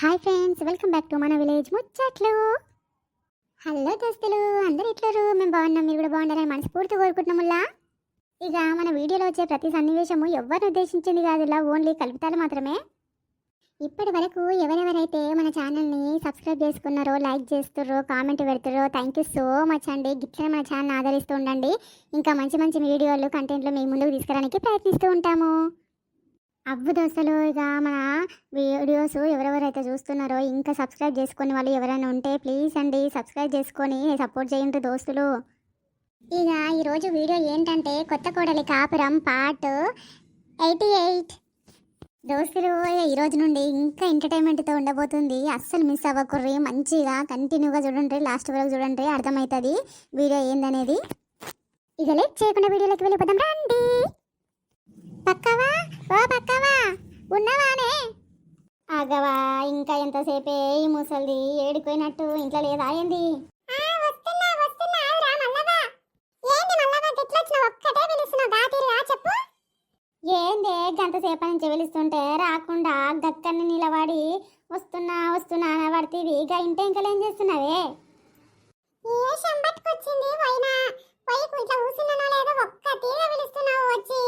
Hi friends welcome back to మన village ముచ్చట్లు. Hello దోస్తులు అందరు ఇట్లరు మేము బాగున్నాం మీరు కూడా బాగుండాలని మనస్ఫూర్తి కోరుకుంటున్నాముల్లా ఇక మన వీడియోలో వచ్చే ప్రతి సన్నివేశము ఎవరిని ఉద్దేశించింది కాదు ఇలా ఓన్లీ కలుపుతాలు మాత్రమే. ఇప్పటి వరకు ఎవరెవరైతే మన ఛానల్ని సబ్స్క్రైబ్ చేసుకున్నారో లైక్ చేస్తుర్రో కామెంట్ పెడుతుర్రో థ్యాంక్ యూ సో మచ్ అండి. గిట్లనే మన ఛానల్ ఆదరిస్తూ ఉండండి. ఇంకా మంచి మంచి వీడియోలు కంటెంట్లు మీ ముందుకు తీసుకురావడానికి ప్రయత్నిస్తూ ఉంటాము. అవ్వు దోస్తలు ఇక మన వీడియోస్ ఎవరెవరైతే చూస్తున్నారో ఇంకా సబ్స్క్రైబ్ చేసుకునే వాళ్ళు ఎవరైనా ఉంటే ప్లీజ్ అండి సబ్స్క్రైబ్ చేసుకొని సపోర్ట్ చేయండి దోస్తులు. ఇక ఈరోజు వీడియో ఏంటంటే కొత్త కోడలి కాపురం పార్ట్ ఎయిటీ ఎయిట్. దోస్తులు ఈరోజు ఈ రోజు నుండి ఇంకా ఎంటర్టైన్మెంట్తో ఉండబోతుంది. అస్సలు మిస్ అవ్వకుర్రి మంచిగా కంటిన్యూగా చూడండి లాస్ట్ వరకు చూడండి అర్థమవుతుంది వీడియో ఏందనేది. ఇక లేట్ చేయకుండా వీడియోలోకి వెళ్ళిపోదాం రండి. పక్కవా? ఓ పక్కవా? ఉన్నవానే. ఆగవా ఇంకా ఎంతసేపే ఈ ముసలిది ఏడిపోయినట్టు ఇంట్లో లేదా ఏంది? ఏందే గంటసేపు నుంచి పిలుస్తుంటే రాకుండా గక్కని నిలబడి వస్తున్నా వస్తున్నా అని పడితేవి ఇక ఇంటి ఇంకా ఏం చేస్తున్నావే? ఏ సంబట్టుకొచ్చింది పోయినా? పోయి కొంచెం కూర్చున్నానో లేదో ఒక్క తీగ పిలుస్తున్నావు వచ్చి.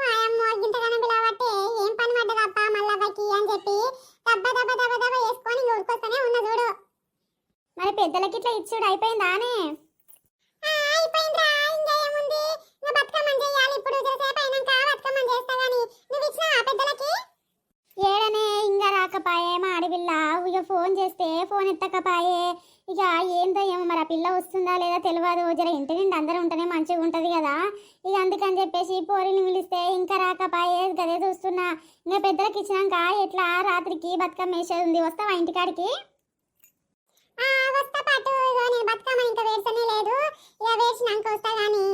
వాయమ్మో గింతగానం పిలవట్టే. ఏం పని పడ్డదప్ప మల్లవ్వకి అని చెప్పి దబ్బ దబ్బ దబ్బ దబ్బ వేసుకొని ఉడుకొస్తూనే ఉన్న చూడు. మరి పెద్దలకి ఇట్లా ఇచ్చుడు అయిపోయిందానే అయిపోయిందిరా. ఇంకా ఏముంది? ఇంకా బతుకమ్మని చేయాలి ఇప్పుడు జరసేపు అయినాక బతుకమ్మని చేస్తా గాని. నువ్వు ఇచ్చినా పెద్దలకి? ఏడనే ఇంకా రాకపాయే మా ఆడపిల్ల ఇక ఫోన్ చేస్తే ఫోన్ ఎత్తకపాయే. ఇక ఏందో ఏమో మరి ఆ పిల్ల వస్తుందా లేదా తెలియదు జర ఇంటి నుండి అందరూ ఉంటేనే మంచిగా ఉంటుంది కదా. ఇక అందుకని చెప్పేసి పోరిని పిలిస్తే ఇంకా రాకపాయే గదే చూస్తున్నా. ఇంకా పెద్దలకి ఇచ్చినాక ఎట్లా రాత్రికి బతుకమ్మ వేసేది ఉంది? వస్తావా ఇంటికాడికి? వస్తా పాటు. ఇగో నేను బతుకమ్మ ఇంకా వేస్తనే లేదు. ఇక వేసినాక వస్తా గాని.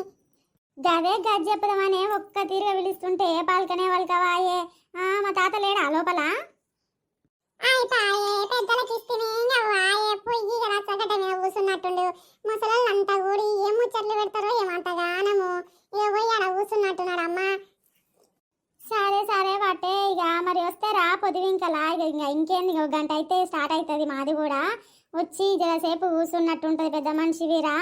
గదే గది చెప్పుదామని ఒక్క తీరుగా పిలుస్తుంటే పాల్కనే ఆ మా తాత లేడా? లోపల? అయిపాయే పెద్దలకి ఇస్తేనే వాయే పొయ్యి కదా చక్కట మీద కూర్చున్నట్టుండు ముసలంతా కూడి ఏం ముచ్చట్లు పెడతారో ఏమంతగానము ఇక పోయి ఆడ కూర్చున్నట్టున్నాడు అమ్మా. సరే సరే పట్టే. ఇక మరి వస్తే రా పొదివింకలా ఇక ఇంకా ఇంకేంది? ఒక గంట అయితే స్టార్ట్ అవుతుంది మాది కూడా. వచ్చి జరసేపు కూర్చున్నట్టుంటది పెద్ద మనిషివిరా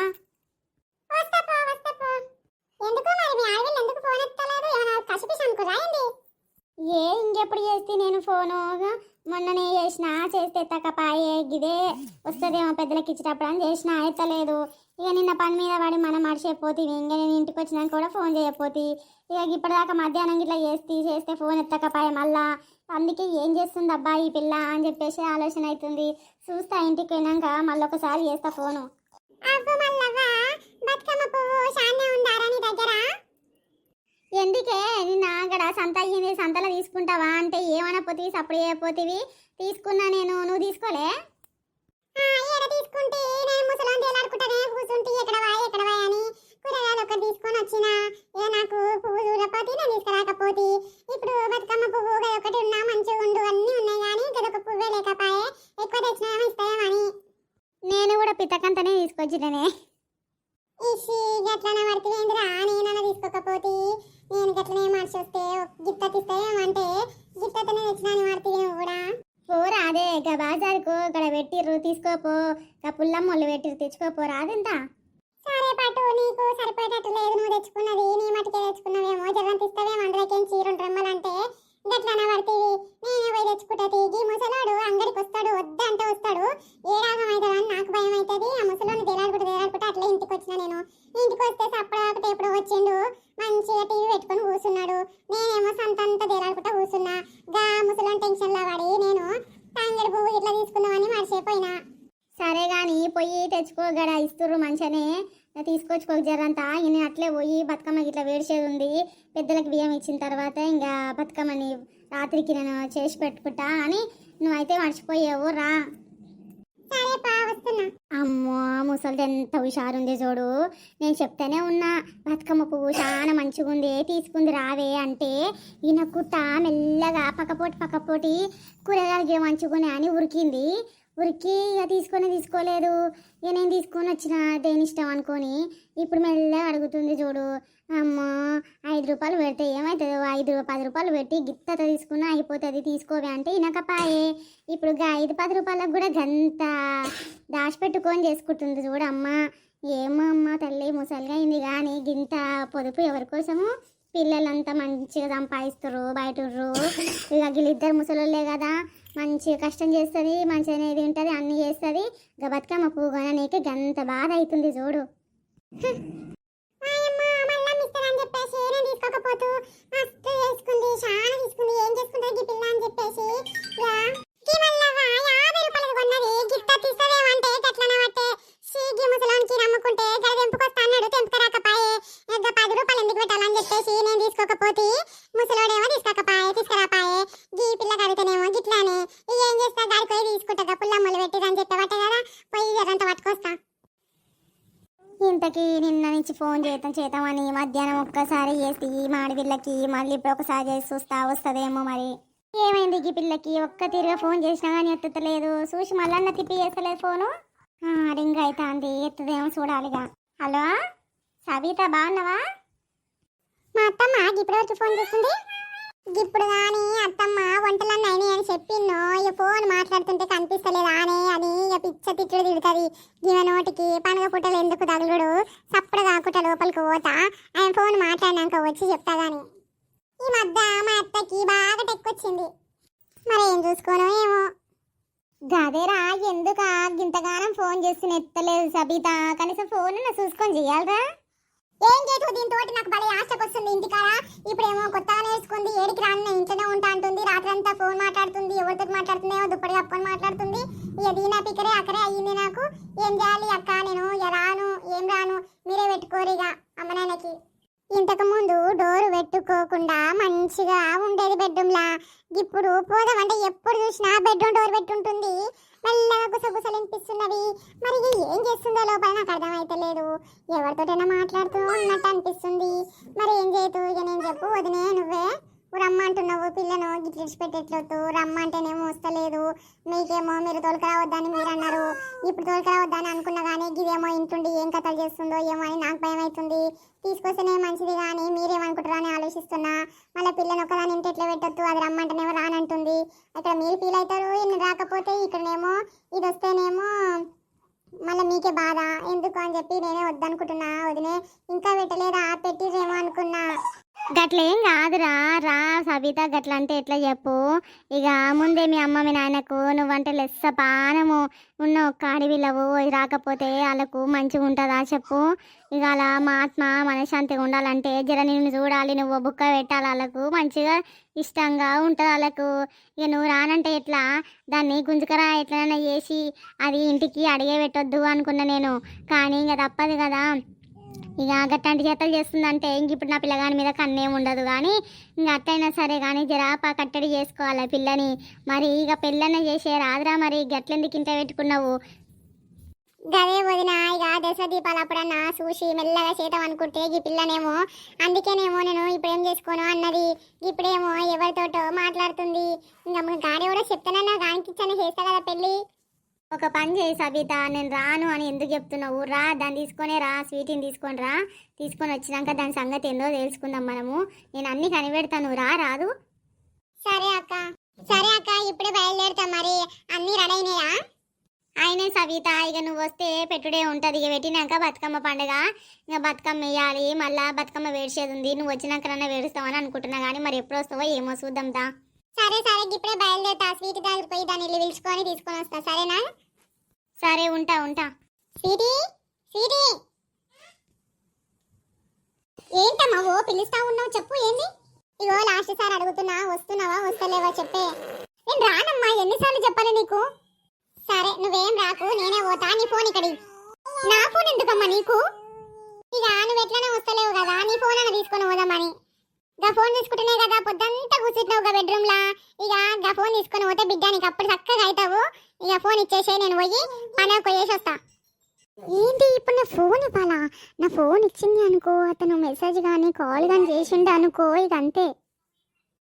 ఎందుకు మరి మీ ఆడవిళ్ళు ఎందుకు ఫోన్ ఎత్తలేదు? ఏమైనా కసిపిసి అనుకురా ఏ ఇంకెప్పుడు చేస్తే నేను ఫోను? మొన్ననే చేసిన చేస్తే తక్కపాయే గిదే వస్తుందేమో పెద్దలకి ఇచ్చేటప్పుడు అని చేసిన ఎత్తలేదు. ఇక నిన్న పని మీద పడి మనం మర్చిపోతుంది ఇంకా నేను ఇంటికి వచ్చినాక కూడా ఫోన్ చేయకపోతే. ఇక ఇప్పటిదాకా మధ్యాహ్నం ఇట్లా చేస్తే చేస్తే ఫోన్ ఎత్తకపాయే మళ్ళా. అందుకే ఏం చేస్తుంది అబ్బా ఈ పిల్ల అని చెప్పేసి ఆలోచన అవుతుంది చూస్తా ఇంటికి పోయినాక మళ్ళీ ఒకసారి చేస్తా ఫోను. బతుకమ్మ పువ్వు ఉందారా నీ దగ్గర? ఎందుకే? నిన్న అక్కడ సంత అయ్యింది సంతలో తీసుకుంటావా? అంటే ఏమైనా పోతివి సప్పుడు చేయకపోతివి తీసుకున్నా నేను నువ్వు తీసుకోలే? తీసుకుంటే నేను కూర్చుంటే ఎక్కడ వాయి ఎక్కడ వాయి అని కూరగాయలు ఒకటి తీసుకొని వచ్చిన. ఏ నాకు పువ్వు చూడకపోతే నేను తీసుకురాకపోతే. ఇప్పుడు బతుకమ్మ పువ్వు గది ఒకటి ఉన్నా ఉండు అన్నీ ఉన్నాయి కానీ గదొక పువ్వే లేకపోయే. ఎక్కువ తెచ్చినా ఇస్తాయేమని నేను కూడా పితకంతనే తీసుకొచ్చిటనే ఇషి గట్లనే పడుతుందిరా నేనన్నా తీసుకోకపోతే. నేను గట్లనే మార్చి వస్తే గిత్త తీస్తాయేమంటే గిత్తతనే తెచ్చినాను పడుతుంది నువ్వు కూడా. పోరా అదే ఇక బాజారుకు ఇక్కడ పెట్టిర్రు తీసుకోపో ఇక పుల్లమ్మోళ్ళు పెట్టిర్రు తెచ్చుకోపో రాదెంత? సరే పాటు నీకు సరిపోయేటట్టు లేదు నువ్వు తెచ్చుకున్నది నీ మటుకే తీసుకొచ్చుకో జరంతా అట్లే పోయి బతుకమ్మ ఇట్లా వేడిచేది ఉంది. పెద్దలకు బియ్యం ఇచ్చిన తర్వాత ఇంకా బతుకమ్మని రాత్రికి నేను చేసి పెట్టుకుంటా అని నువ్వైతే మర్చిపోయావు రా. అమ్మో ముసలిది ఎంత హుషారుంది చూడు. నేను చెప్తానే ఉన్నా బతుకమ్మ పువ్వు చాలా మంచిగా ఉంది తీసుకుంది రావే అంటే ఈయన కుట్ట మెల్లగా పక్కపోటి పక్కపోటి కూరగాయలు మంచిగా అని ఉరికింది. ఉరికి ఇక తీసుకొని తీసుకోలేదు. ఇక నేను తీసుకొని వచ్చిన దేని ఇష్టం అనుకొని ఇప్పుడు మెల్లగా అడుగుతుంది చూడు. అమ్మో ఐదు రూపాయలు పెడితే ఏమవుతుందో ఐదు పది రూపాయలు పెట్టి గిత్తత తీసుకున్నా అయిపోతుంది తీసుకోవే అంటే ఇనకపాయే. ఇప్పుడు ఐదు పది రూపాయలకు కూడా గంత దాచిపెట్టుకొని చేసుకుంటుంది చూడమ్మ ఏమో అమ్మ తల్లి ముసలిగా అయింది కానీ గింత పొదుపు ఎవరి కోసము? పిల్లలంతా మంచిగా సంపాదిస్తారు బయటర్రు. ఇక వీళ్ళిద్దరు ముసలోళ్ళే కదా మంచిగా కష్టం చేస్తుంది మంచి అనేది ఉంటుంది అన్ని చేస్తుంది. ఇక బతుకమ్మ పువ్వు నీకు గంత బాధ అవుతుంది చూడు. మాయమ్మ మళ్ళా సీగి ముసలానికి నమ్ముకుంటే గడ తెంపుకొస్తా అన్నాడు. తెంపుకరాకపాయే. ఇంకా పది రూపాయలు ఎందుకు పెట్టాలని చెప్పేసి నేను తీసుకోకపోతే ముసలోడేమో తీసుకోకపాయే తీసుకురాపాయే. గీ పిల్ల కడితేనేమో గిట్లానే. ఇక ఏం చేస్తా? గాడికి పోయి తీసుకుంటా పుల్లమ్మలు పెట్టేదని చెప్పేవట కదా. పోయి జరంతా పట్టుకొస్తా. ఇంతకీ నిన్న నుంచి ఫోన్ చేద్దాం చేద్దామని మధ్యాహ్నం ఒక్కసారి చేసి మాడి పిల్లకి మళ్ళీ ఇప్పుడు ఒకసారి చేసి చూస్తా వస్తుందేమో మరి. ఏమైంది ఈ పిల్లకి? ఒక్క తీరుగా ఫోన్ చేసినా కానీ ఎత్తుతలేదు చూసి మళ్ళీ తిప్పి చేస్తలేదు ఫోను. రింగ్ అవుతుంది ఎత్తుదేమో చూడాలిగా. హలో? సబిత బాగున్నావా? మా అత్తమ్మ ఇప్పుడు వచ్చి ఫోన్ చేస్తుంది. ఇప్పుడు కానీ అత్తమ్మ వంటలన్నీ అయినాయి అని చెప్పిందో ఇక ఫోన్ మాట్లాడుతుంటే కనిపిస్తలేదా ఆనే అని ఇక పిచ్చ తిట్టుడు తిడుతుంది. ఈమె నోటికి పండుగ పుట్టలు ఎందుకు తగులుడు? సప్పుడు కాకుండా లోపలికి పోతా. ఆయన ఫోన్ మాట్లాడినాక వచ్చి చెప్తా కానీ ఈ మధ్య మా అత్తకి బాగా టెక్కొచ్చింది మరి ఏం ఏమో. గదేరా ఇంతగానం ఫోన్ చేసి ఎత్తలేదు సబిత. కనీసం ఫోన్ చూసుకొని చెయ్యాలరా ఏం చేయదు దీంతో నాకు భలే ఆశకు వస్తుంది ఇంటికాడ. ఇప్పుడేమో కొత్తగా నేర్చుకుంది. ఏడికి రాను ఇంట్లోనే ఉంటా అంటుంది. రాత్రంతా ఫోన్ మాట్లాడుతుంది. ఎవరితో మాట్లాడుతుంది? ఏమో దుప్పటి కప్పుకొని మాట్లాడుతుంది. ఇక దీనా పిక్కరే అక్కడే అయ్యింది నాకు. ఏం చేయాలి అక్క నేను? ఇక రాను. ఏం రాను? మీరే పెట్టుకోరు ఇక అమ్మ నాన్నకి ఇంతకు ముందు డోర్ పెట్టుకోకుండా మంచిగా ఉండేది బెడ్రూమ్లా ఇప్పుడు పోదామంటే ఎప్పుడు చూసినా బెడ్రూమ్ డోర్ పెట్టుంటుంది. మెల్లగా గుసగుసలినిపిస్తున్నవి మరి ఏం చేస్తుందో లోపల నాకు అర్థమైతలేదు. ఎవరితోటైనా మాట్లాడుతూ ఉన్నట్టు అనిపిస్తుంది మరి ఏం చేయదు ఇక నేను చెప్పు వదినే నువ్వే రమ్మంటున్నావు పిల్లను గిట్ల పెట్టేట్లొద్దు రమ్మంటేనేమో వస్తలేదు. మీకేమో మీరు తోలుకురావద్దని మీరు అన్నారు ఇప్పుడు తోలుకురావద్దని అనుకున్నా కానీ ఇదేమో ఇంటుండి ఏం కథలు చేస్తుందో ఏమో అని నాకు భయం అవుతుంది తీసుకొస్తేనే మంచిది కానీ మీరేమనుకుంటారో అని ఆలోచిస్తున్నా. మళ్ళీ పిల్లని ఒకదాని ఇంటి ఎట్లా పెట్టొద్దు? అది రమ్మంటేనేమో రానంటుంది. అక్కడ మీరు ఫీల్ అవుతారు రాకపోతే ఇక్కడనేమో ఇది వస్తేనేమో మళ్ళీ మీకే బాధ. ఎందుకు అని చెప్పి నేనే వద్దనుకుంటున్నా. వదినే ఇంకా పెట్టలేదా? పెట్టిరేమో అనుకున్నా. గట్లేం కాదురా రా సబిత గట్ల అంటే ఎట్లా చెప్పు. ఇక ముందే మీ అమ్మ మీ నాయనకు నువ్వంటే లెస్స పానము. ఉన్న ఒక్క అడవిలవు రాకపోతే వాళ్ళకు మంచిగా ఉంటుందా చెప్పు. ఇక అలా మా ఆత్మ మనశ్శాంతిగా ఉండాలంటే జర నిన్ను చూడాలి నువ్వు బుక్క పెట్టాలి వాళ్ళకు. మంచిగా ఇష్టంగా ఉంటుంది వాళ్ళకు. ఇక నువ్వు రానంటే ఎట్లా? దాన్ని గుంజుకరా ఎట్లైనా చేసి అది ఇంటికి అడిగే పెట్టొద్దు అనుకున్నా నేను. కానీ ఇక తప్పదు కదా. ఇక అట్లాంటి చేతలు చేస్తుందంటే ఇంక ఇప్పుడు నా పిల్లగాని మీద కన్నేం ఉండదు కానీ ఇంక అట్టయినా సరే కానీ జరాపా కట్టడి చేసుకోవాలి పిల్లని. మరి ఇక పెళ్ళన్న చేసే రాదురా మరి గట్లెందుకు ఇంత పెట్టుకున్నావు? గదే వదిన ఇక దశ దీపాలు అప్పుడన్నా చూసి మెల్లగా చేద్దాం అనుకుంటే ఈ పిల్లనేమో అందుకేనేమో నేను ఇప్పుడు ఏం చేసుకోను అన్నది. ఇప్పుడేమో ఎవరితోటో మాట్లాడుతుంది. ఇంకా గాడి కూడా చెప్తానన్నా గానికి ఇచ్చాను చేస్తా కదా పెళ్ళి. ఒక పని చేయి సబిత నేను రాను అని ఎందుకు చెప్తున్నావు? రా దాన్ని తీసుకొనే రా స్వీట్ని తీసుకొని రా. తీసుకొని వచ్చినాక దాని సంగతి ఏందో తెలుసుకుందాం మనము. నేను అన్ని కనిపెడతాను రా రాదు. సరే అక్క. సరే అక్క ఇప్పుడే బయలుదేరుతా మరి. అన్ని రెడీ అయినాయా? సవిత ఇక నువ్వు వస్తే పెట్టుడే ఉంటుంది. ఇక పెట్టినాక బతుకమ్మ పండుగ. ఇక బతుకమ్మ వేయాలి. మళ్ళా బతుకమ్మ వేడిచేది ఉంది. నువ్వు వచ్చినాకనన్నా వేడుస్తావని అనుకుంటున్నా. కానీ మరి ఎప్పుడు వస్తావో ఏమో చూద్దాం దా. సరే సరే ఇప్పుడే బయలుదేరుతా. స్వీట్ దగ్గరికి పోయి దాన్ని ఇల్లు పిలుచుకొని తీసుకొని వస్తా. సరేనా? సరే ఉంటా ఉంటా. Sweetie sweetie. ఏంటమ్మా ఓ పిలుస్తా ఉన్నావు చెప్పు ఏంది? ఇగో లాస్ట్ సార్ అడుగుతున్నా వస్తున్నావా వస్తలేవా చెప్పే. నేను రానమ్మా ఎన్నిసార్లు చెప్పాలి నీకు? సరే నువ్వేం రాకు నేనే పోతా నీ ఫోన్ ఇక్కడి నా ఫోన్ ఎందుకమ్మా నీకు? ఇక నువ్వు ఎట్లనే వస్తలేవు కదా నీ ఫోన్ అన్న తీసుకొని పోదామని గా ఫోన్ తీసుకుంటేనే కదా పొద్దంతా కూర్చుంటున్నావు గా బెడ్రూమ్ లా ఇక గా ఫోన్ తీసుకొని పోతే బిడ్డ నీకు అప్పుడు చక్కగా అవుతావు. ఇక ఫోన్ ఇచ్చేసే నేను పోయి పని చేసి వస్తా. ఏంటి ఇప్పుడు నా ఫోన్ ఇవ్వాలా? నా ఫోన్ ఇచ్చింది అనుకో అతను మెసేజ్ కానీ కాల్ కానీ చేసిండు అనుకో ఇక అంతే.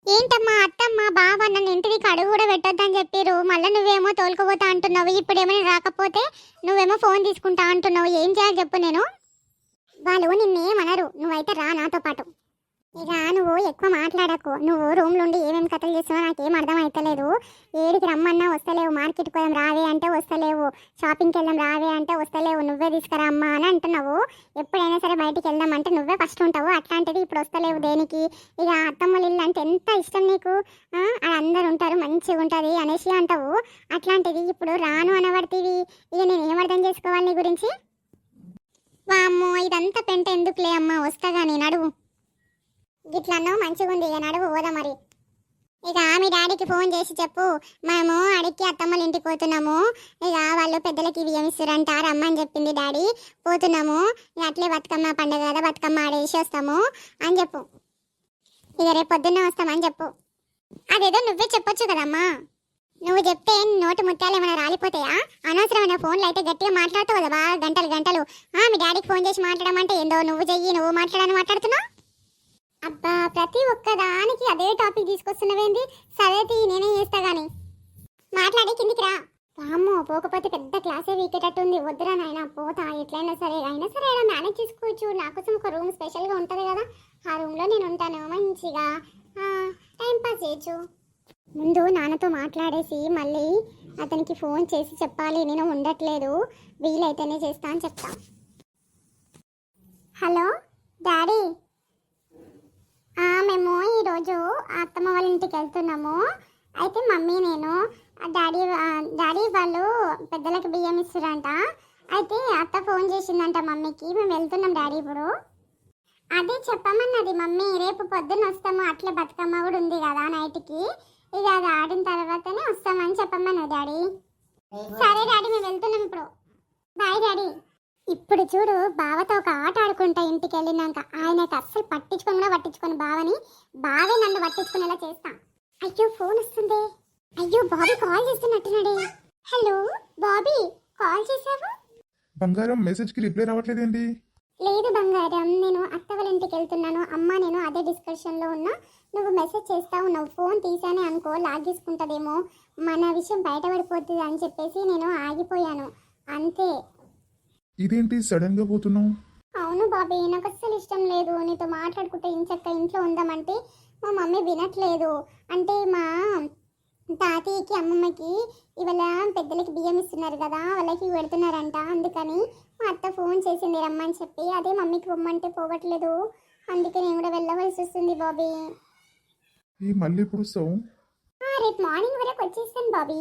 ఏంటమ్మా అత్తమ్మ బావ నన్ను ఇంటికి అడుగు కూడా పెట్టొద్దని చెప్పారు మళ్ళీ నువ్వేమో తోలుకుపోతా అంటున్నావు. ఇప్పుడేమైనా రాకపోతే నువ్వేమో ఫోన్ తీసుకుంటా అంటున్నావు. ఏం చేయాలి చెప్పు నేను? వాళ్ళు నిన్నేమనరు నువ్వైతే రా నాతో పాటు. ఇక నువ్వు ఎక్కువ మాట్లాడకు. నువ్వు రూమ్ నుండి ఏమేమి కథలు చేస్తున్నావు నాకేం అర్థం అవుతలేదు ఏడికి రమ్మన్నా వస్తలేవు. మార్కెట్కి పోదాం రావే అంటే వస్తలేవు. షాపింగ్కి వెళ్దాం రావే అంటే వస్తలేవు. నువ్వే తీసుకురా అమ్మా అని అంటున్నావు. ఎప్పుడైనా సరే బయటికి వెళ్దాం అంటే నువ్వే ఫస్ట్ ఉంటావు. అట్లాంటిది ఇప్పుడు వస్తలేవు దేనికి? ఇక అత్తమ్మలు ఇల్లు అంటే ఎంత ఇష్టం నీకు? ఆ, అందరు ఉంటారు మంచిగా ఉంటుంది అనేసి అంటావు. అట్లాంటిది ఇప్పుడు రాను అనబడితేవి. ఇక నేను ఏం అర్థం చేసుకోవాలి నీ గురించి? వామ్మో ఇదంతా పెంట ఎందుకులే అమ్మ? వస్తాగా నేను నడువు గిట్లన్నో మంచిగా ఉంది. ఇక నడువు పోదా మరి. ఇక మీ డాడీకి ఫోన్ చేసి చెప్పు. మేము అడిగి అత్తమ్మల ఇంటికి పోతున్నాము. ఇక వాళ్ళు పెద్దలకి ఇవి ఇస్తారంట రమ్మని చెప్పింది డాడీ. పోతున్నాము. ఇక అట్లే బతుకమ్మ పండుగ కదా బతుకమ్మ ఆడేసి వస్తాము అని చెప్పు. ఇక రేపు పొద్దున్నే వస్తామని చెప్పు. అదేదో నువ్వే చెప్పొచ్చు కదమ్మా. నువ్వు చెప్తే నోటి ముత్యాలు ఏమైనా రాలిపోతాయా? అనవసరమైన ఫోన్లు అయితే గట్టిగా మాట్లాడుతావు కదా బాగా గంటలు గంటలు. మీ డాడీకి ఫోన్ చేసి మాట్లాడమంటే ఏందో? నువ్వు చెయ్యి నువ్వు మాట్లాడని మాట్లాడుతున్నావు? అబ్బా ప్రతి ఒక్కదానికి అదే టాపిక్ తీసుకొస్తున్నవేంది? సరే తీ నేనే చేస్తా గానీ. మాట్లాడి కిందికి రా. వామ్మో పోకపోతే పెద్ద క్లాసే వీకేటట్టుంది. వద్దురా నాయన పోతా. ఎట్లయినా సరే అయినా సరే ఇలా మేనేజ్ చేసుకోవచ్చు నా కోసం ఒక రూమ్ స్పెషల్గా ఉంటుంది కదా. ఆ రూమ్లో నేను ఉంటాను మంచిగా. టైం పాస్ చేయొచ్చు. ముందు నాన్నతో మాట్లాడేసి మళ్ళీ అతనికి ఫోన్ చేసి చెప్పాలి. నేను ఉండట్లేదు. వీలైతేనే చేస్తా అని చెప్తా. Hello daddy. మేము ఈరోజు అత్తమ్మ వాళ్ళ ఇంటికి వెళ్తున్నాము. అయితే మమ్మీ నేను ఆ డాడీ డాడీ వాళ్ళు పెద్దలకు బియ్యం ఇస్తారంట. అయితే అత్త ఫోన్ చేసిందంట మమ్మీకి మేము వెళ్తున్నాం డాడీ ఇప్పుడు. అదే చెప్పమన్నది మమ్మీ రేపు పొద్దున్న వస్తాము అట్లా బతుకమ్మ కూడా ఉంది కదా నైట్కి. ఇక అది ఆడిన తర్వాతనే వస్తామని చెప్పమన్నది డాడీ. సరే డాడీ మేము వెళ్తున్నాం ఇప్పుడు. Bye daddy. ఇప్పుడు చూడు బావతో ఒక ఆట ఆడుకుంటా ఇంటికి వెళ్ళినాక. ఆయనకి అస్సలు పట్టించుకొని కూడా పట్టించుకొని బావని బావే నన్ను పట్టించుకునేలా చేస్తా. అయ్యో ఫోన్ వస్తుంది. అయ్యో బాబీ కాల్ చేస్తున్నట్టున్నాడే. హలో బాబీ కాల్ చేసావు బంగారం మెసేజ్కి రిప్లై రావట్లేదేంటి? లేదు బంగారం నేను అత్త వాళ్ళ ఇంటికి వెళ్తున్నాను. అమ్మ నేను అదే డిస్కషన్లో ఉన్నా. నువ్వు మెసేజ్ చేస్తా ఉన్నావు ఫోన్ తీసానే అనుకో లాగేసుకుంటుందేమో. మన విషయం బయటపడిపోతుంది అని చెప్పేసి నేను ఆగిపోయాను. అంతే. ఇదేంటి సడన్గా పోతున్నావు? అవును బాబీ నాకు అస్సలు ఇష్టం లేదు. నీతో మాట్లాడుకుంటే ఇంచక్క ఇంట్లో ఉందామంటే మా మమ్మీ వినట్లేదు. అంటే మా తాతయ్యకి అమ్మమ్మకి ఇవాళ పెద్దలకి బియ్యం ఇస్తున్నారు కదా వాళ్ళకి పెడుతున్నారంట. అందుకని మా అత్త ఫోన్ చేసింది రమ్మని చెప్పి అదే మమ్మీకి పొమ్మంటే పోవట్లేదు. అందుకే నేను కూడా వెళ్ళవలసి వస్తుంది బాబీ. ఈ మళ్ళీ వస్తావు ఆ, రేపు మార్నింగ్ వరకు వచ్చేస్తాను బాబీ.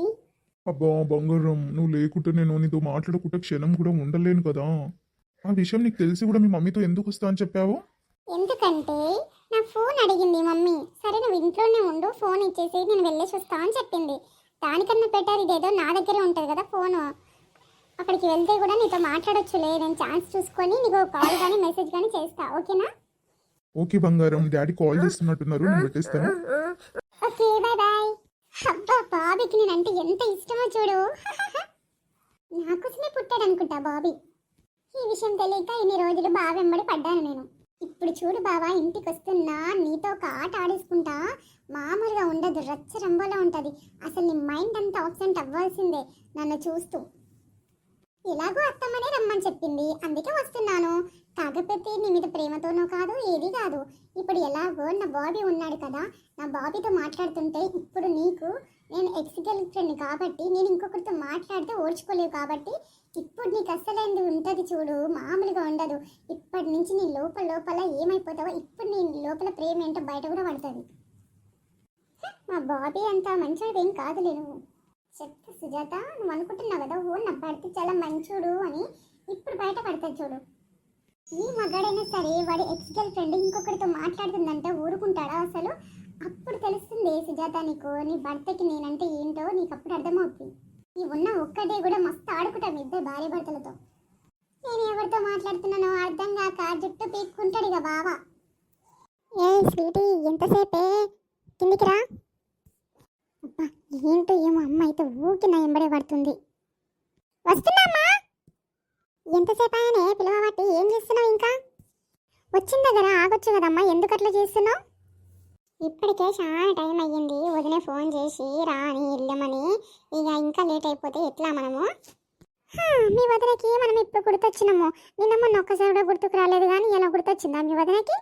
అబ్బా బంగారం నువ్వు లేకుంటే నేను నీతో మాట్లాడకుండా క్షణం కూడా ఉండలేను కదా. ఆ విషయం నీకు తెలిసి కూడా మీ మమ్మీతో ఎందుకు వస్తా అని చెప్పావు? ఎందుకంటే నా ఫోన్ అడిగింది మమ్మీ. సరే నువ్వు ఇంట్లోనే ఉండు ఫోన్ ఇచ్చేసి నేను వెళ్ళేసి వస్తా అని చెప్పింది. దానికన్నా పెట్టారు ఇదేదో నా దగ్గరే ఉంటుంది కదా ఫోను. అక్కడికి వెళ్తే కూడా నీతో మాట్లాడొచ్చులే నేను ఛాన్స్ చూసుకొని నీకు కాల్ కానీ మెసేజ్ కానీ చేస్తా. ఓకేనా? ఓకే బంగారం డాడీ కాల్ చేస్తున్నట్టున్నారు నేను పెట్టేస్తాను. ఓకే బాయ్ బాయ్ అబ్బా బాబీకి నేనంటే ఎంత ఇష్టమో చూడు. నా కోసమే పుట్టాడు అనుకుంటా బాబీ. ఈ విషయం తెలియక ఇన్ని రోజులు బాగా వెంబడి పడ్డాను నేను. ఇప్పుడు చూడు బావా ఇంటికి వస్తున్నా నీతో ఒక ఆట ఆడేసుకుంటా మామూలుగా ఉండదు రచ్చ రంబోలా ఉంటుంది. అసలు నీ మైండ్ అంతా ఆబ్సెంట్ అవ్వాల్సిందే నన్ను చూస్తూ. ఎలాగో అత్తమ్మనే రమ్మని చెప్పింది అందుకే వస్తున్నాను. కాకపోతే నీ మీద ప్రేమతోనో కాదు ఏది కాదు. ఇప్పుడు ఎలాగో నా బాబీ ఉన్నాడు కదా నా బాబీతో మాట్లాడుతుంటే ఇప్పుడు నీకు నేను ఎక్స్ గర్ల్ ఫ్రెండ్ కాబట్టి నేను ఇంకొకరితో మాట్లాడితే ఓర్చుకోలేవు కాబట్టి ఇప్పుడు నీకు అసలేంది ఉంటుంది చూడు మామూలుగా ఉండదు. ఇప్పటి నుంచి నీ లోపల లోపల ఏమైపోతావో ఇప్పుడు నీ లోపల ప్రేమ ఏంటో బయట కూడా పడుతుంది. మా బాబీ అంత మంచోడు ఏం కాదులే నువ్వు. చెప్తా సుజాత నువ్వు అనుకుంటున్నావు కదా ఓ నా భర్త చాలా మంచోడు అని ఇప్పుడు బయట పడుతుంది చూడు. ఈ మగాడైనా సరే వాడి ఎక్స్ గర్ల్ ఫ్రెండ్ ఇంకొకరితో మాట్లాడుతుందంటే ఊరుకుంటాడా అసలు? అప్పుడు తెలుస్తుంది సుజాత నీకు నీ భర్తకి నేనంటే ఏంటో నీకు అప్పుడు అర్థమవుతుంది ఈ ఉన్న ఒక్కటే కూడా మస్తు ఆడుకుంటాం ఇద్దరు భార్య భర్తలతో. నేను ఎవరితో మాట్లాడుతున్నానో అర్థం కాక జుట్టు పీక్కుంటాడు ఇక బావా. ఏ స్వీటీ ఎంతసేపే? కిందికి రా. అబ్బా ఏంటో ఏమో అమ్మ అయితే ఊకి నా ఎంబడే పడుతుంది. వస్తున్నామా ఎంతసేపు ఆయనే పిలవబట్టి ఏం చేస్తున్నావు ఇంకా? వచ్చిన దగ్గర ఆగొచ్చు కదమ్మా ఎందుకు అట్లా చేస్తున్నావు? ఇప్పటికే చాలా టైం అయ్యింది వదిన ఫోన్ చేసి రాని వెళ్ళమని. ఇక ఇంకా లేట్ అయిపోతే ఎట్లా మనము? మీ వదినకి మనం ఇప్పుడు గుర్తొచ్చినాము. నిన్న మొన్న ఒక్కసారి కూడా గుర్తుకు రాలేదు కానీ ఇలా గుర్తొచ్చిందా మీ వదినకి?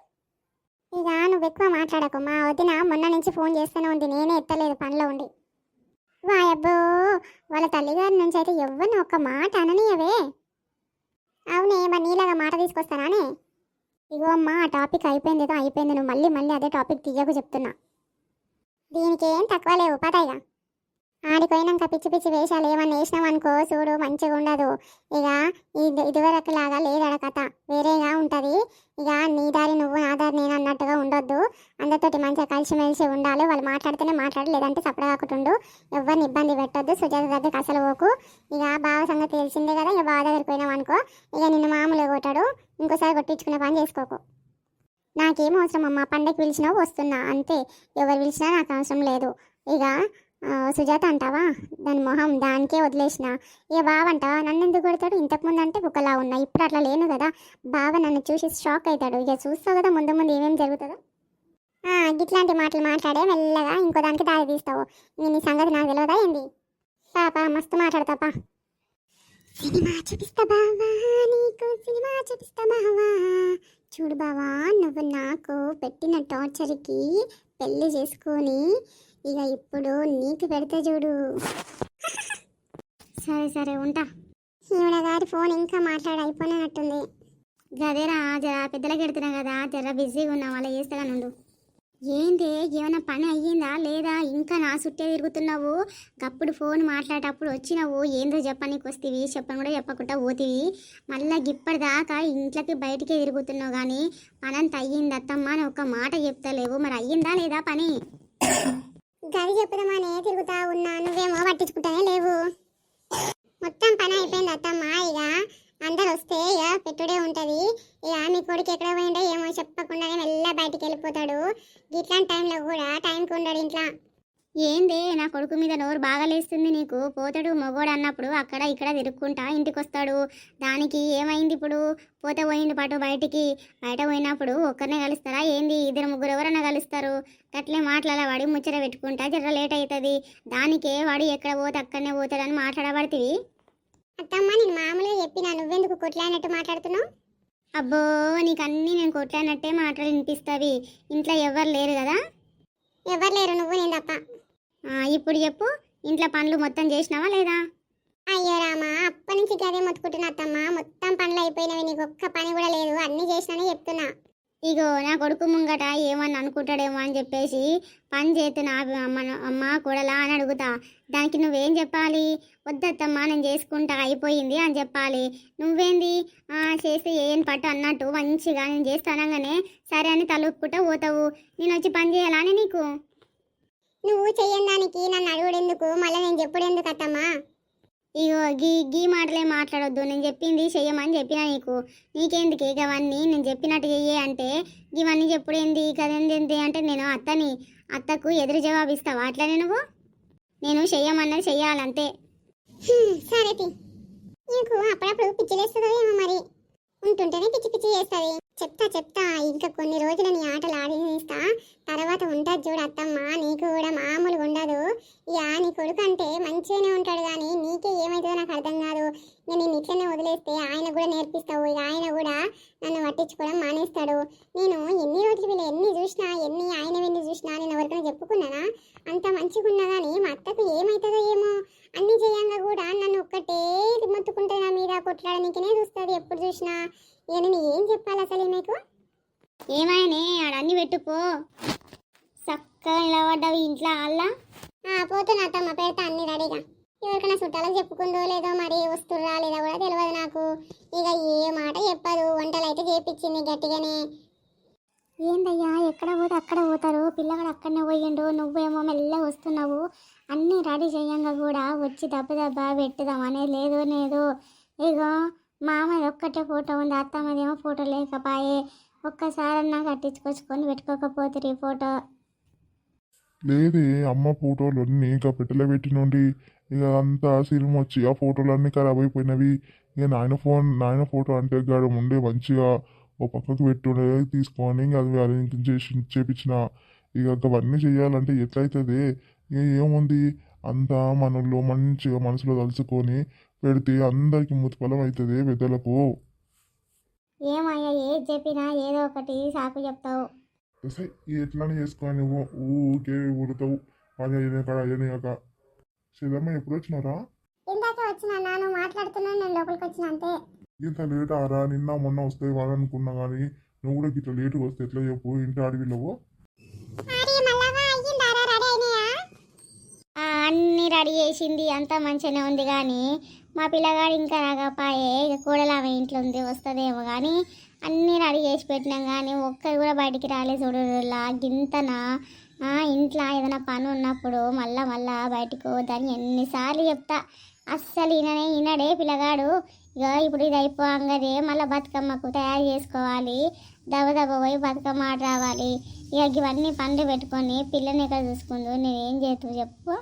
ఇక నువ్వు ఎక్కువ మాట్లాడకు. మా వదిన మొన్న నుంచి ఫోన్ చేస్తూనే ఉంది నేనే ఎత్తలేదు పనిలో ఉండి. వాయబ్బో వాళ్ళ తల్లిగారి నుంచి అయితే ఎవరిని ఒక్క మాట అననీయవే. అవునే మరి నీలాగా మాట తీసుకొస్తానానే? ఇగో అమ్మా ఆ టాపిక్ అయిపోయింది ఏదో అయిపోయింది నువ్వు మళ్ళీ మళ్ళీ అదే టాపిక్ తీయకు చెప్తున్నా. దీనికి ఏం తక్కువ లేవు పదాయిగా ఆడిపోయినాక పిచ్చి పిచ్చి వేషాలు ఏమన్నా వేసినాం అనుకో చూడు మంచిగా ఉండదు. ఇక ఇది ఇదివరకు లాగా లేదడ కథ. వేరేగా ఉంటుంది. ఇక నీ దారి నువ్వు నా దారి నేను అన్నట్టుగా ఉండొద్దు. అందరితోటి మంచిగా కలిసిమెలిసి ఉండాలి. వాళ్ళు మాట్లాడితేనే మాట్లాడు లేదంటే సపడగాకుంటుండు ఎవరిని ఇబ్బంది పెట్టొద్దు. సుజాత దగ్గరికి అసలు పోకు. ఇక బావ సంగతి తెలిసిందే కదా. ఇక బావ దగ్గరికి పోయినాం అనుకో ఇక నిన్ను మామూలుగా కొట్టాడు. ఇంకోసారి కొట్టించుకునే పని చేసుకోకు. నాకేం అవసరం అమ్మ పండగ పిలిచినా వస్తున్నా. అంతే. ఎవరు పిలిచినా నాకు అవసరం లేదు. ఇక సుజాత అంటావా? దాని మొహం దానికే వదిలేసిన. ఇక బావంటావా నన్ను ఎందుకు కొడతాడు? ఇంతకుముందు అంటే ఒకలా ఉన్నా. ఇప్పుడు అట్లా లేను కదా. బావ నన్ను చూసి షాక్ అవుతాడు. ఇక చూస్తావు కదా ముందు ముందు ఏమేమి జరుగుతుందో? ఇట్లాంటి గిట్లాంటి మాటలు మాట్లాడే మెల్లగా ఇంకో దానికి దారి తీస్తావు. నేను నీ సంగతి నాకు తెలియదా ఏంది? పాప మస్తు మాట్లాడతాపా సినిమా చూపిస్తా బావా నీకు సినిమా చూపిస్తా బావా. చూడు బావా నువ్వు నాకు పెట్టిన టార్చర్కి పెళ్ళి చేసుకొని ఇక ఇప్పుడు నీకు పెడితే చూడు. సరే సరే ఉంటా. ఈవిడ గారి ఫోన్ ఇంకా మాట్లాడి అయిపోయినట్టుంది. గదేరా జర పెద్దలకి పెడుతున్నా కదా జర బిజీగా ఉన్నా వాళ్ళ చేస్తా నుండు. ఏంది ఏమైనా పని అయ్యిందా లేదా? ఇంకా నా చుట్టే తిరుగుతున్నావు. అప్పుడు ఫోన్ మాట్లాడేటప్పుడు వచ్చినావు. ఏందో చెప్పనీకి వస్తేవి చెప్పని కూడా చెప్పకుండా పోతివి. మళ్ళీ గిప్పటిదాకా ఇంట్లోకి బయటికే తిరుగుతున్నావు కానీ పనంత అయ్యింది అత్తమ్మ అని ఒక మాట చెప్తలేవు. మరి అయ్యిందా లేదా పని? గది చెప్పుదామనే తిరుగుతా ఉన్నా. నువ్వేమో పట్టించుకుంటానే లేవు. మొత్తం పని అయిపోయింది అత్తమ్మ. ఇక అందరు వస్తే ఇక పెట్టుడే ఉంటది. ఇక మీ కొడుకు ఎక్కడ పోయిండో ఏమో చెప్పకుండానే మెల్ల బయటికి వెళ్ళిపోతాడు. ఇట్లాంటి టైంలో కూడా టైంకి ఉండడు ఇంట్లో. ఏందే? నా కొడుకు మీద నోరు బాగా లేస్తుంది నీకు. పోతాడు మగోడు అన్నప్పుడు అక్కడ ఇక్కడ తిరుక్కుంటా ఇంటికి వస్తాడు దానికి ఏమైంది ఇప్పుడు? పోతే పోయింది పాటు బయటికి. బయట పోయినప్పుడు ఒక్కరినే కలుస్తారా? ఏంది? ఇద్దరు ముగ్గురు ఎవరైనా కలుస్తారు? అట్లే మాట్లాడాల? వాడి ముచ్చట పెట్టుకుంటా జర లేట్ అవుతుంది దానికే వాడు ఎక్కడ పోతే అక్కడనే పోతాడని మాట్లాడబడుతుంది అత్తమ్మ నేను మామూలుగా చెప్పినా. నువ్వెందుకు కొట్లాడినట్టు మాట్లాడుతున్నావు? అబ్బో నీకు అన్నీ నేను కొట్లాడినట్టే మాటలు వినిపిస్తావి. ఇంట్లో ఎవరు లేరు కదా? ఎవరు లేరు. నువ్వు నేను తప్ప ఇప్పుడు చెప్పు ఇంట్లో పనులు మొత్తం చేసినావా లేదా? అయ్యో రామా అప్పటి నుంచి గదే మొత్తుకుంటున్నా అత్తమ్మ. మొత్తం పనులు అయిపోయినవి నీకు ఒక్క పని కూడా లేదు. అన్ని చేసినానే చెప్తున్నా. ఇగో నా కొడుకు ముంగట ఏమని అనుకుంటాడేమో అని చెప్పేసి పని చేస్తున్నా అమ్మ అమ్మ కూడలా అని అడుగుతా. దానికి నువ్వేం చెప్పాలి? వద్దత్తమ్మా నేను చేసుకుంటా అయిపోయింది అని చెప్పాలి. నువ్వేంది? "ఆ, చేస్తే ఏం పట్టు అన్నట్టు మంచిగా నేను చేస్తానగానే సరే అని తలుపుకుంటా పోతావు. నేను వచ్చి పని చేయాలని నీకు? నువ్వు చెయ్యని దానికి నన్ను అడుగుడెందుకు? మళ్ళీ నేను చెప్పుడెందుకు అత్తమ్మా? ఇగో గీ గీ మాటలే మాట్లాడొద్దు. నేను చెప్పింది చెయ్యమని చెప్పినా నీకు. నీకేందుకు? ఇవన్నీ నేను చెప్పినట్టు చెయ్యే అంటే ఇవన్నీ చెప్పుడేంది? కదేంది అంటే నేను అత్తని అత్తకు ఎదురు జవాబు ఇస్తావా? అట్లనే నువ్వు? నేను చెయ్యమన్నది చెయ్యాలంతే. సరే నీకు అప్పుడప్పుడు పిచ్చి లేస్తుందో ఏమో మరి? ఉంటుంటేనే పిచ్చి పిచ్చి చేస్తుంది. చెప్తా చెప్తా. ఇంకా కొన్ని రోజులు నీ ఆటలు ఆడిస్తా తర్వాత ఉంటుంది చూడు అత్తమ్మ నీకు కూడా మామూలుగా ఉండదు. ఇక నీ కొడుకు అంటే మంచిగానే ఉంటాడు కానీ నీకే ఏమవుతుందో నాకు అర్థం కాదు. నేను నేను ఇట్లనే వదిలేస్తే ఆయన కూడా నేర్పిస్తావు. ఇక ఆయన కూడా నన్ను పట్టించుకోవడం మానేస్తాడు. నేను ఎన్ని రోజులు వీళ్ళు ఎన్ని చూసినా ఎన్ని ఆయన ఎన్ని చూసినా నేను ఎవరికైనా చెప్పుకున్నానా? అంత మంచిగా ఉన్నా కానీ మా అత్తకు ఏమవుతుందో ఏమో. అన్ని చేయంగా కూడా నన్ను ఒక్కటే మొత్తుకుంటుంది నా మీద కొట్లాడనికనే చూస్తుంది ఎప్పుడు చూసినా. ఇక నేను ఏం చెప్పాలి అసలు మీకు? ఏమైనా ఆడన్నీ పెట్టుకో చక్కగా నిలబడ్డావు ఇంట్లో అల్లా. ఆ, పోతున్నా అత్తమ్మ పెడతా అన్ని రెడీగా. ఎవరికైనా చుట్టాలకు చెప్పుకుందో లేదో మరి వస్తుర్రా లేదా కూడా తెలియదు నాకు. ఇక ఏ మాట చెప్పదు. వంటలు అయితే చేపించింది గట్టిగానే. ఏందయ్యా? ఎక్కడ పోతే అక్కడ పోతారు. పిల్లగాడు అక్కడనే పోయిండు. నువ్వేమో మెల్లగా వస్తున్నావు. అన్నీ రెడీ చేయంగా కూడా. వచ్చి దెబ్బ దెబ్బ పెట్టుదామనే లేదు లేదు ఇగో మామది ఒక్కటే ఫోటో ఉంది. అత్తమ్మదేమో ఫోటో లేకపాయే. ఒక్కసారన్నా కట్టించుకొచ్చుకొని పెట్టుకోకపోతే ఫోటో. లేదే అమ్మ ఫోటోలు అన్ని ఇక పెట్టెలో పెట్టినుండి ఇక అంతా సినిమా వచ్చి ఆ ఫోటోలు అన్నీ ఖరాబ్ అయిపోయినవి. ఇక నాయన ఫోన్ నాయన ఫోటో అంటే గాడు ఉండే మంచిగా ఓ పక్కకు పెట్టుండే తీసుకొని అది అరేంజ్ చేసి చేపించిన. ఇక అవన్నీ చేయాలంటే ఎట్లయితుంది? ఇక ఏముంది? అంతా మనలో మంచిగా మనసులో తలుచుకొని పెడితే అందరికి ముత్ఫలం అవుతుంది పెద్దలకు ఏమయ్యా ఏది చెప్పినా ఏదో ఒకటి సాకు చెప్తావు. సరే ఎట్లని చేసుకొని నువ్వు ఊకే ఊరుతావు. పని అయినాక సిద్ధమ్మ ఎప్పుడు వచ్చినారా ఇందాకే వచ్చిన నాన్న మాట్లాడుతున్నాను నేను లోపలికి వచ్చిన అంతే. ఇంత లేట్ ఆరా? నిన్న మొన్న వస్తే వాడనుకున్నా కానీ నువ్వు కూడా ఇట్లా లేట్గా వస్తే ఎట్లా చెప్పు? ఇంటి అడవిలోవో? మరి మళ్ళా రెడీ చేసింది. అంతా మంచిగానే ఉంది కానీ మా పిల్లగాడు ఇంకా రాకపోయే. ఇక కూడలు ఆమె ఇంట్లో ఉంది వస్తుందేమో కానీ అన్నీ రెడీ చేసి పెట్టినాం కానీ ఒక్కరు కూడా బయటికి రాలే చూడలా గింతనా? ఇంట్లో ఏదైనా పని ఉన్నప్పుడు మళ్ళా మళ్ళా బయటకు పోదని ఎన్నిసార్లు చెప్తా. అస్సలు ఈయననే ఈనాడే పిల్లగాడు. ఇక ఇప్పుడు ఇది అయిపోగానే మళ్ళీ బతుకమ్మకు తయారు చేసుకోవాలి. దవ దవ పోయి బతుకమ్మ ఆట రావాలి. ఇక ఇవన్నీ పండ్లు పెట్టుకొని పిల్లని ఎక్కడ చూసుకుందు నేనేం చేస్తూ చెప్పు.